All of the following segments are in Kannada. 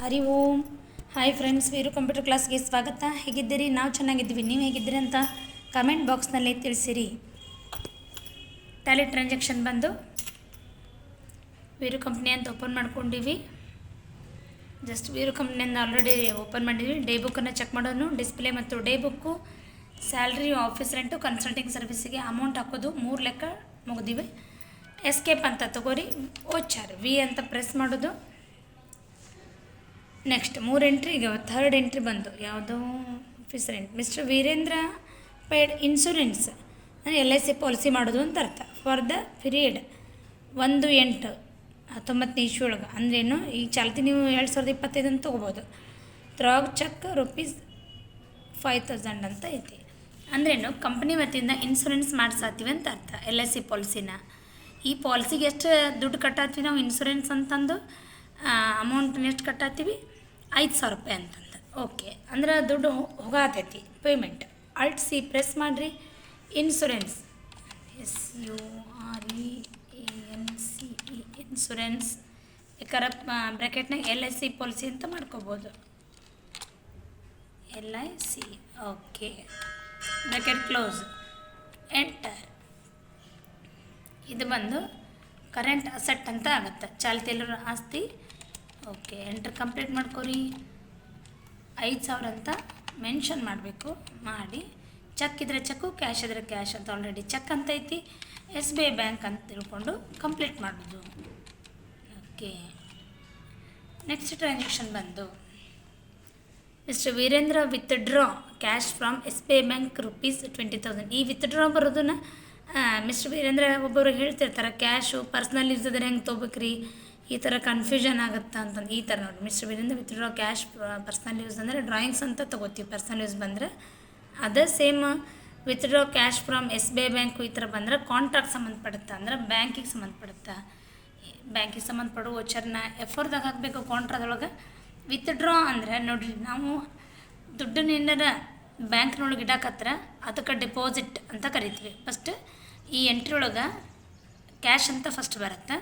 Hari Om. Hi friends Veeru computer ಕ್ಲಾಸ್ಗೆ ಸ್ವಾಗತ. ಹೇಗಿದ್ದೀರಿ? ನಾವು ಚೆನ್ನಾಗಿದ್ದೀವಿ. ನೀವು ಹೇಗಿದ್ದೀರಿ ಅಂತ ಕಮೆಂಟ್ ಬಾಕ್ಸ್ನಲ್ಲಿ ತಿಳಿಸಿರಿ. ಟ್ಯಾಲಿ ಟ್ರಾನ್ಸಾಕ್ಷನ್ ಬಂದು ವೀರು ಕಂಪ್ನಿ ಅಂತ ಓಪನ್ ಮಾಡ್ಕೊಂಡಿವಿ. ಜಸ್ಟ್ ವೀರು ಕಂಪ್ನಿಯಿಂದ ಆಲ್ರೆಡಿ ಓಪನ್ ಮಾಡಿದ್ವಿ. ಡೇ ಬುಕ್ಕನ್ನು ಚೆಕ್ ಮಾಡೋನು. ಡಿಸ್ಪ್ಲೇ ಮತ್ತು day book salary office rent consulting ಸರ್ವಿಸಿಗೆ amount ಹಾಕೋದು ಮೂರು ಲೆಕ್ಕ ಮುಗಿದಿವೆ. ಎಸ್ಕೇಪ್ ಅಂತ ತಗೋರಿ. ಓಚಾರ್ ವಿ ಅಂತ ಪ್ರೆಸ್ ಮಾಡೋದು. ನೆಕ್ಸ್ಟ್ ಮೂರು ಎಂಟ್ರಿ ಈಗ ಥರ್ಡ್ ಎಂಟ್ರಿ ಬಂದು, ಯಾವುದೋ officer entry mister Virendra paid insurance ಅಂದರೆ ಎಲ್ ಐ ಸಿ ಪಾಲಿಸಿ ಮಾಡೋದು ಅಂತ ಅರ್ಥ. ಫಾರ್ ದ ಪೀರಿಯಡ್ ಒಂದು ಎಂಟು ಹತ್ತೊಂಬತ್ತನೇ ಇಶ್ಯೂ ಒಳಗೆ ಅಂದ್ರೇನು ಈ ಚಾಲ್ತಿ ನೀವು ಎರಡು ಸಾವಿರದ ಇಪ್ಪತ್ತೈದು ಅಂತ ತೊಗೋಬೋದು. Through check rupees five thousand ಅಂತ ಐತಿ. ಅಂದ್ರೇನು ಕಂಪ್ನಿ ವತಿಯಿಂದ ಇನ್ಶೂರೆನ್ಸ್ ಮಾಡ್ಸಾತೀವಿ ಅಂತ ಅರ್ಥ ಎಲ್ ಐ ಸಿ ಪಾಲಿಸಿನ ಈ ಪಾಲಿಸಿಗೆ ಎಷ್ಟು ದುಡ್ಡು ಕಟ್ಟಾತೀವಿ ನಾವು? ಇನ್ಶೂರೆನ್ಸ್ ಅಂತಂದು ಅಮೌಂಟ್ನ ಎಷ್ಟು ಕಟ್ಟಾತೀವಿ ಐದು ಸಾವಿರ ರೂಪಾಯಿ ಅಂತಂದು. ಓಕೆ ಅಂದ್ರೆ ದುಡ್ಡು ಹೋಗತೈತಿ. ಪೇಮೆಂಟ್ ಅಲ್ಟ್ ಸಿ ಪ್ರೆಸ್ ಮಾಡಿರಿ. Insurance S U R E N C E insurance ಯಾಕಾರ ಬ್ರ್ಯಾಕೆಟ್ನಾಗ ಎಲ್ ಐ ಸಿ ಪಾಲಿಸಿ ಅಂತ ಮಾಡ್ಕೋಬೋದು. L I C okay bracket close enter ಇದು ಬಂದು ಕರೆಂಟ್ ಅಸೆಟ್ ಅಂತ ಆಗುತ್ತೆ. ಚಾಲ್ತಿಯಲ್ಲಿರೋ ಆಸ್ತಿ ಓಕೆ ಎಂಟ್ರ್ ಕಂಪ್ಲೀಟ್ ಮಾಡ್ಕೊರಿ. ಐದು ಸಾವಿರ ಅಂತ ಮೆನ್ಷನ್ ಮಾಡಬೇಕು, ಮಾಡಿ. ಚೆಕ್ ಇದ್ದರೆ ಚೆಕ್ಕು ಕ್ಯಾಶ್ ಇದ್ರೆ ಕ್ಯಾಶ್ ಅಂತ ಆಲ್ರೆಡಿ ಚೆಕ್ ಅಂತ ಐತಿ. ಎಸ್ ಬಿ ಐ ಬ್ಯಾಂಕ್ ಅಂತ ತಿಳ್ಕೊಂಡು ಕಂಪ್ಲೀಟ್ ಮಾಡೋದು. ಓಕೆ. ನೆಕ್ಸ್ಟ್ ಟ್ರಾನ್ಸಾಕ್ಷನ್ ಬಂದು mister Virendra withdraw cash from S B I bank rupees twenty thousand ಈ ವಿತ್ಡ್ರಾ ಬರೋದನ್ನ ಮಿಸ್ಟರ್ ವೀರೇಂದ್ರ ಒಬ್ಬರು ಹೇಳ್ತಿರ್ತಾರೆ ಕ್ಯಾಶು ಪರ್ಸ್ನಲ್ ಯೂಸ್ ಇದ್ರೆ ಹೆಂಗೆ ತೊಗೋಬೇಕ್ರಿ? ಈ ಥರ ಕನ್ಫ್ಯೂಷನ್ ಆಗುತ್ತಾ ಅಂತಂದು ಈ ಥರ ನೋಡಿ mister Virendra withdraw cash personal use ಅಂದರೆ ಡ್ರಾಯಿಂಗ್ಸ್ ಅಂತ ತೊಗೋತೀವಿ ಪರ್ಸ್ನಲ್ ಯೂಸ್ ಬಂದರೆ. ಅದೇ same withdraw cash from S B I bank ಈ ಥರ ಬಂದರೆ ಕಾಂಟ್ರಾಕ್ಟ್ ಸಂಬಂಧಪಡುತ್ತೆ ಅಂದ್ರೆ ಬ್ಯಾಂಕಿಗೆ ಸಂಬಂಧಪಡುತ್ತೆ. ಬ್ಯಾಂಕಿಗೆ ಸಂಬಂಧಪಡೋ ವೋಚರ್ನ ಎಫರ್ದಾಗ ಹಾಕಬೇಕು ಕಾಂಟ್ರಾದೊಳಗೆ ವಿತ್ಡ್ರಾ ಅಂದರೆ ನೋಡಿರಿ, ನಾವು ದುಡ್ಡನ್ನ ಏನಾರ ಬ್ಯಾಂಕ್ನೊಳಗೆ ಇಡಾಕತ್ರ ಅದಕ್ಕೆ ಡೆಪಾಸಿಟ್ ಅಂತ ಕರಿತೀವಿ. ಫಸ್ಟ್ ಈ ಎಂಟ್ರಿ ಒಳಗೆ ಕ್ಯಾಶ್ ಅಂತ ಫಸ್ಟ್ ಬರುತ್ತೆ.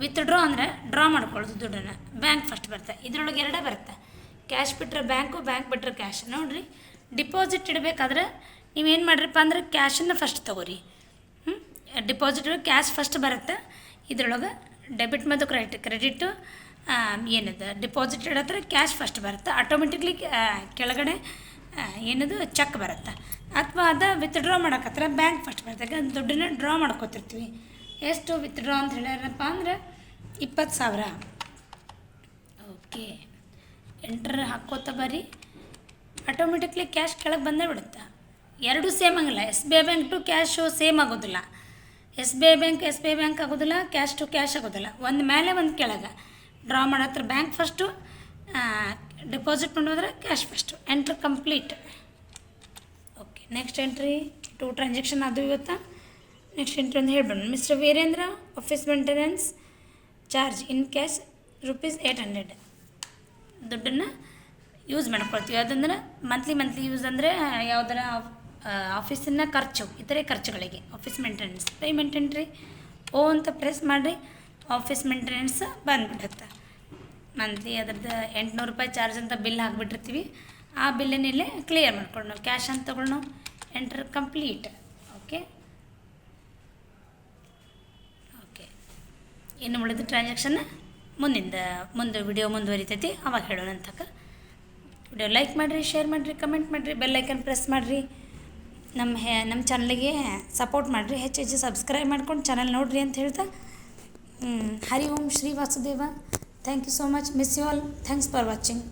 ವಿತ್ಡ್ರಾ ಅಂದರೆ ಡ್ರಾ ಮಾಡ್ಕೊಳ್ಳೋದು ದುಡ್ಡನ್ನು. ಬ್ಯಾಂಕ್ ಫಸ್ಟ್ ಬರುತ್ತೆ. ಇದರೊಳಗೆ ಎರಡೇ ಬರುತ್ತೆ. ಕ್ಯಾಶ್ ಬಿಟ್ಟರೆ ಬ್ಯಾಂಕು ಬ್ಯಾಂಕ್ ಬಿಟ್ಟರೆ ಕ್ಯಾಶ್ ನೋಡಿರಿ ಡಿಪಾಸಿಟ್ ಇಡಬೇಕಾದ್ರೆ ನೀವೇನು ಮಾಡ್ರಿಪ್ಪ ಅಂದ್ರೆ ಕ್ಯಾಶನ್ನು ಫಸ್ಟ್ ತೊಗೋರಿ. ಡಿಪಾಸಿಟ್ ಕ್ಯಾಶ್ ಫಸ್ಟ್ ಬರುತ್ತೆ. ಇದರೊಳಗೆ ಡೆಬಿಟ್ ಮತ್ತು ಕ್ರೆಡಿಟ್ ಕ್ರೆಡಿಟು ಏನದು? ಡಿಪಾಸಿಟ್ ಇಡತ್ರ ಕ್ಯಾಶ್ ಫಸ್ಟ್ ಬರುತ್ತೆ. ಆಟೋಮೆಟಿಕ್ಲಿ ಕೆಳಗಡೆ ಏನದು? ಚೆಕ್ ಬರುತ್ತೆ. ಅಥವಾ ಅದ ವಿತ್ಡ್ರಾ ಮಾಡೋಕತ್ರ ಬ್ಯಾಂಕ್ ಫಸ್ಟ್ ಬರುತ್ತೆ. ದುಡ್ಡನ್ನ ಡ್ರಾ ಮಾಡ್ಕೋತಿರ್ತೀವಿ. ಎಷ್ಟು ವಿತ್ಡ್ರಾ ಅಂತ ಹೇಳ್ಯಾರಪ್ಪ ಅಂದ್ರೆ ಇಪ್ಪತ್ತು ಸಾವಿರ. ಓಕೆ ಎಂಟ್ರ್ ಹಾಕ್ಕೋತ ಬರ್ರಿ. ಆಟೋಮೆಟಿಕ್ಲಿ ಕ್ಯಾಶ್ ಕೆಳಗೆ ಬಂದೇ ಬಿಡುತ್ತೆ? ಎರಡೂ ಸೇಮ್ ಆಗಿಲ್ಲ S B I bank to cash same ಆಗೋದಿಲ್ಲ. S B I bank S B I bank ಆಗೋದಿಲ್ಲ ಕ್ಯಾಶ್ ಟು ಕ್ಯಾಶ್ ಆಗೋದಿಲ್ಲ. ಒಂದು ಮೇಲೆ ಒಂದು ಕೆಳಗೆ. ಡ್ರಾ ಮಾಡತ್ರ bank first deposit ಮಾಡೋದ್ರೆ cash first enter complete okay next entry to transaction ಅದು ಇವತ್ತು? ನೆಕ್ಸ್ಟ್ ಎಂಟ್ರಿ ಅಂತ ಹೇಳ್ಬೋದು mister Virendra office maintenance charge in cash rupees eight hundred ದುಡ್ಡನ್ನು ಯೂಸ್ ಮಾಡ್ಕೊಳ್ತೀವಿ. ಅದಂದ್ರೆ ಮಂತ್ಲಿ ಮಂತ್ಲಿ ಯೂಸ್ ಅಂದರೆ ಯಾವುದರ ಆಫೀಸಿನ ಖರ್ಚು, ಇತರೆ ಖರ್ಚುಗಳಿಗೆ. Office maintenance payment entry O ಅಂತ ಪ್ರೆಸ್ ಮಾಡಿರಿ ಆಫೀಸ್ ಮೇಂಟೆನೆನ್ಸ್ ಬಂದ್ಬಿಡುತ್ತೆ. ಮಂತ್ಲಿ ಅದ್ರದ್ದು ಎಂಟುನೂರು ರೂಪಾಯಿ ಚಾರ್ಜ್ ಅಂತ ಬಿಲ್ ಹಾಕ್ಬಿಟ್ಟಿರ್ತೀವಿ. ಆ ಬಿಲ್ಲನ್ನಿಲ್ಲೇ ಕ್ಲಿಯರ್ ಮಾಡ್ಕೊಂಡು ಕ್ಯಾಶ್ ಅಂತ ತೊಗೊಂಡು ಎಂಟ್ರ್ ಕಂಪ್ಲೀಟ್ ಓಕೆ ಓಕೆ ಇನ್ನು ಉಳಿದ ಟ್ರಾನ್ಸಾಕ್ಷನ್ ಮುಂದಿಂದ, ಮುಂದೆ ವಿಡಿಯೋ ಮುಂದುವರಿತೈತಿ. ಅವಾಗ ಹೇಳೋಣ ಅಂತಕ್ಕ ವಿಡಿಯೋ ಲೈಕ್ ಮಾಡಿರಿ ಶೇರ್ ಮಾಡಿರಿ ಕಮೆಂಟ್ ಮಾಡಿರಿ ಬೆಲ್ ಐಕನ್ ಪ್ರೆಸ್ ಮಾಡಿರಿ. ನಮ್ಮ ಹೆ ನಮ್ಮ ಚಾನಲ್ಗೆ ಸಪೋರ್ಟ್ ಮಾಡಿರಿ. ಹೆಚ್ಚು ಹೆಚ್ಚು ಸಬ್ಸ್ಕ್ರೈಬ್ ಮಾಡ್ಕೊಂಡು ಚಾನಲ್ ನೋಡಿರಿ ಅಂತ ಹೇಳ್ತಾ. Hari Om Shri Vasudeva. Thank you so much miss you all thanks for watching